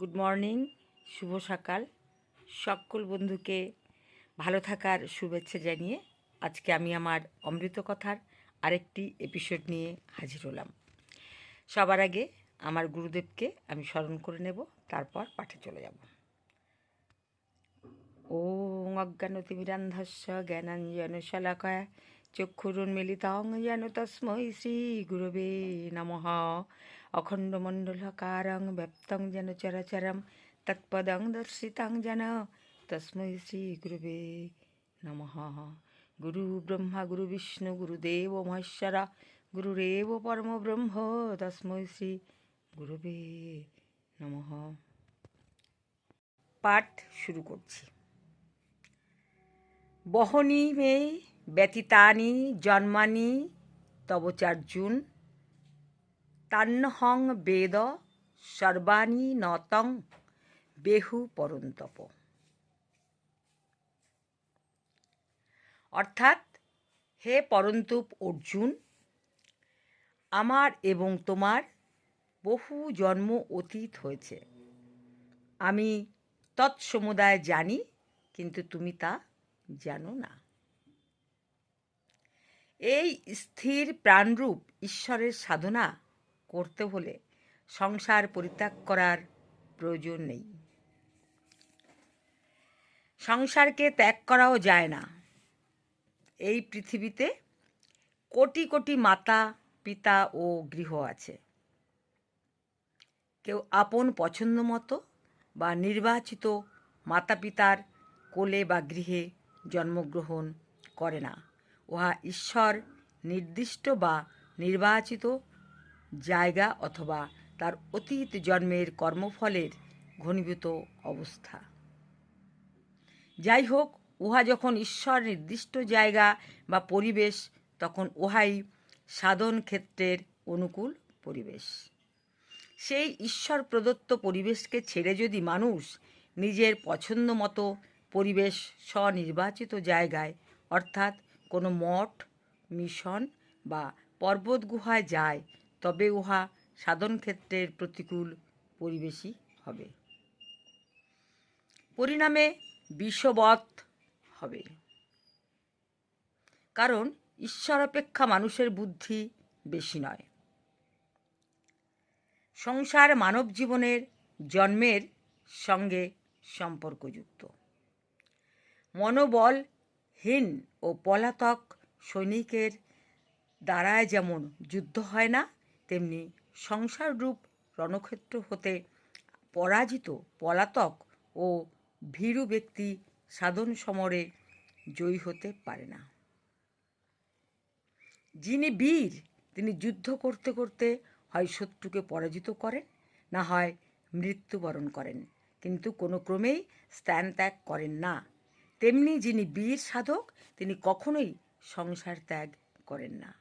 Good morning, শুভ সকাল। সকল বন্ধুকে ভালো থাকার শুভেচ্ছা জানিয়ে আজকে আমি আমার অমৃত কথার আরেকটি এপিসোড নিয়ে হাজির হলাম। সবার আগে আমার গুরুদেবকে আমি স্মরণ করে নেব, তারপর পাঠে চলে যাব। ওং অজ্ঞানতিমিরান্ধস্য জ্ঞানাঞ্জন শলাকয়া চক্ষুরুন্মিলিতং যেন তস্मै শ্রী গুরবে নমঃ। অখণ্ডমণ্ডলকারং ব্যপ্তং যেন চরাচরম তৎপদং দর্শিতাং যেন তস্मै শ্রী গুরুবে নমঃ গুরু ব্রহ্মা গুরু বিষ্ণু গুরুদেব মহেশ্বর গুরুরেব পরম ব্রহ্ম তস্मै শ্রী গুরুবে নমঃ পাঠ শুরু করছি। বহনি মে ব্যতীতানি, জন্মানি, তব চার্জুন তান্নহং বেদ সর্বাণি নতং বেহু পরন্তপ। অর্থাৎ, হে পরন্তুপ অর্জুন, আমার এবং তোমার বহু জন্ম অতীত হয়েছে। আমি তৎসমুদায় জানি, কিন্তু তুমি তা জানো না। এই স্থির প্রাণরূপ ঈশ্বরের সাধনা করতে হলে সংসার পরিত্যাগ করার প্রয়োজন নেই। সংসারকে ত্যাগ করাও যায় না। এই পৃথিবীতে কোটি কোটি মাতা, পিতা ও গৃহ আছে। কেউ আপন পছন্দ মতো বা নির্বাচিত মাতা পিতার কোলে বা গৃহে জন্মগ্রহণ করে না। উহা ঈশ্বর নির্দিষ্ট বা নির্বাচিত জায়গা অথবা তার অতীত জন্মের কর্মফলের ঘনীভূত অবস্থা। যাই হোক, উহা যখন ঈশ্বর নির্দিষ্ট জায়গা বা পরিবেশ, তখন উহাই সাধন ক্ষেত্রের অনুকূল পরিবেশ। সেই ঈশ্বর প্রদত্ত পরিবেশকে ছেড়ে যদি মানুষ নিজের পছন্দ মতো পরিবেশ স্বনির্বাচিত জায়গায়, অর্থাৎ কোনো মঠ, মিশন বা পর্বত গুহায় যায় তবে উহা সাধন ক্ষেত্রের প্রতিকূল পরিবেশই হবে। পরিণামে বিষবৎ হবে। কারণ ঈশ্বর অপেক্ষা মানুষের বুদ্ধি বেশি নয়। সংসার মানব জীবনের জন্মের সঙ্গে সম্পর্কযুক্ত। মনোবলহীন ও পলাতক সৈনিকের দ্বারায় যেমন যুদ্ধ হয় না তেমনি সংসাররূপ রণক্ষেত্র হতে পরাজিত পলাতক ও ভীরু ব্যক্তি সাধন সমরে জয়ী হতে পারে না। যিনি বীর, তিনি যুদ্ধ করতে করতে হয় শত্রুকে পরাজিত করেন, না হয় মৃত্যুবরণ করেন। কিন্তু কোনো ক্রমেই স্থান ত্যাগ করেন না। তেমনি যিনি বীর সাধক, তিনি কখনোই সংসার ত্যাগ করেন না।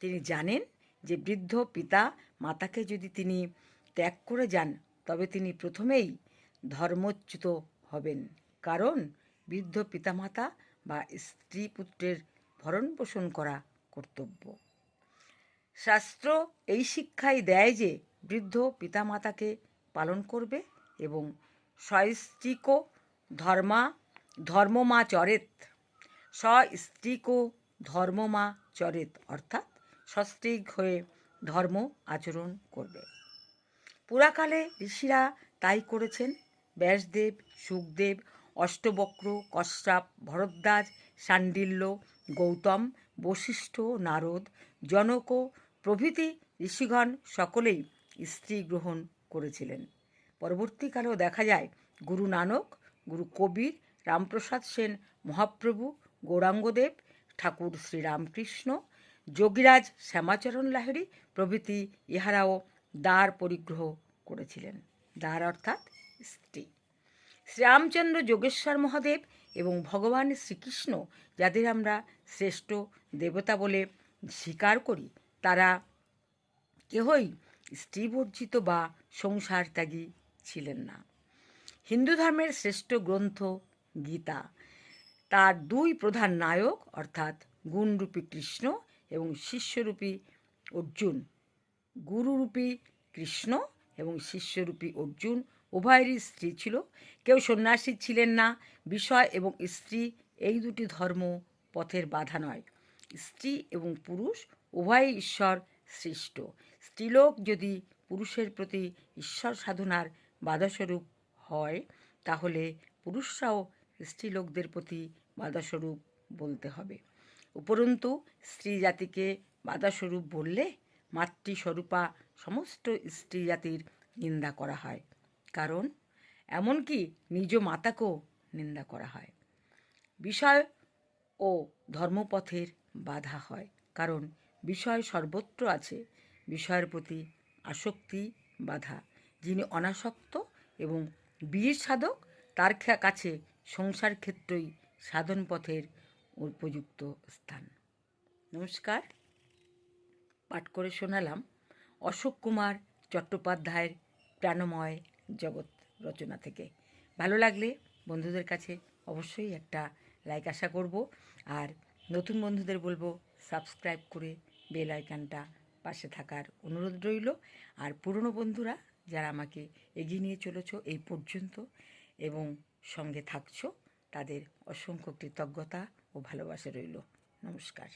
তিনি জানেন যে বৃদ্ধ পিতা মাতাকে যদি তিনি ত্যাগ করে যান, তবে তিনি প্রথমেই ধর্মচ্যুত হবেন। কারণ বৃদ্ধ পিতামাতা বা স্ত্রী পুত্রের ভরণ পোষণ করা কর্তব্য। শাস্ত্র এই শিক্ষাই দেয় যে বৃদ্ধ পিতামাতাকে পালন করবে এবং সস্ত্রীকো ধর্মা ধর্মমা চরেত সস্ত্রীকো ধর্মমা চরেত অর্থাৎ সস্ত্রীক হয়ে ধর্ম আচরণ করবে। পুরাকালে ঋষিরা তাই করেছেন। ব্যাসদেব, সুখদেব, অষ্টবক্র, কশ্যাপ, ভরদ্বাজ শাণ্ডিল্য গৌতম, বশিষ্ঠ, নারদ, জনক প্রভৃতি ঋষিগণ সকলেই স্ত্রী গ্রহণ করেছিলেন। পরবর্তীকালেও দেখা যায়, গুরু নানক, গুরু কবির, রামপ্রসাদ সেন, মহাপ্রভু, গৌরাঙ্গদেব, ঠাকুর শ্রীরামকৃষ্ণ যোগীরাজ শ্যামাচরণ লাহিড়ী প্রভৃতি ইহারাও দ্বার পরিগ্রহ করেছিলেন। দ্বার অর্থাৎ স্ত্রী। শ্রীরামচন্দ্র যোগেশ্বর মহাদেব এবং ভগবান শ্রীকৃষ্ণ, যাদের আমরা শ্রেষ্ঠ দেবতা বলে স্বীকার করি, তারা কেহই স্ত্রীবর্জিত বা সংসার ত্যাগী ছিলেন না। হিন্দু ধর্মের শ্রেষ্ঠ গ্রন্থ গীতা। তার দুই প্রধান নায়ক অর্থাৎ গুণরূপী কৃষ্ণ এবং শিষ্যরূপী অর্জুন। গুরুরূপী কৃষ্ণ এবং শিষ্যরূপী অর্জুন, উভয়েরই স্ত্রী ছিল। কেউ সন্ন্যাসী ছিলেন না। বিষয় এবং স্ত্রী এই দুটি ধর্ম পথের বাধা নয়। স্ত্রী এবং পুরুষ উভয়ই ঈশ্বর সৃষ্ট। স্ত্রীলোক যদি পুরুষের প্রতি ঈশ্বর সাধনার বাধাস্বরূপ হয়, তাহলে পুরুষরাও স্ত্রীলোকদের প্রতি বাধাস্বরূপ বলতে হবে। উপরন্তু স্ত্রী জাতিকে বাধাস্বরূপ বললে মাতৃস্বরূপা সমস্ত স্ত্রী জাতির নিন্দা করা হয়। কারণ এমনকি নিজ মাতাকেও নিন্দা করা হয়। বিষয় ও ধর্মপথের বাধা হয়। কারণ বিষয় সর্বত্র আছে। বিষয়ের প্রতি আসক্তি বাধা, যিনি অনাসক্ত এবং বীর সাধক, তার কাছে সংসার ক্ষেত্রই সাধন পথের উপযুক্ত স্থান। নমস্কার। পাঠ করে শোনালাম অশোক কুমার চট্টোপাধ্যায়ের প্রাণময় জগৎ রচনা থেকে। ভালো লাগলে বন্ধুদের কাছে অবশ্যই একটা লাইক আশা করব। আর নতুন বন্ধুদের বলব সাবস্ক্রাইব করে বেল আইকনটা পাশে থাকার অনুরোধ রইল। আর পুরনো বন্ধুরা, যারা আমাকে এগিয়ে নিয়ে চলেছ এই পর্যন্ত এবং সঙ্গে থাকছো, তাদের অসংখ্য কৃতজ্ঞতা। ও ভালোবাসা রইল। নমস্কার।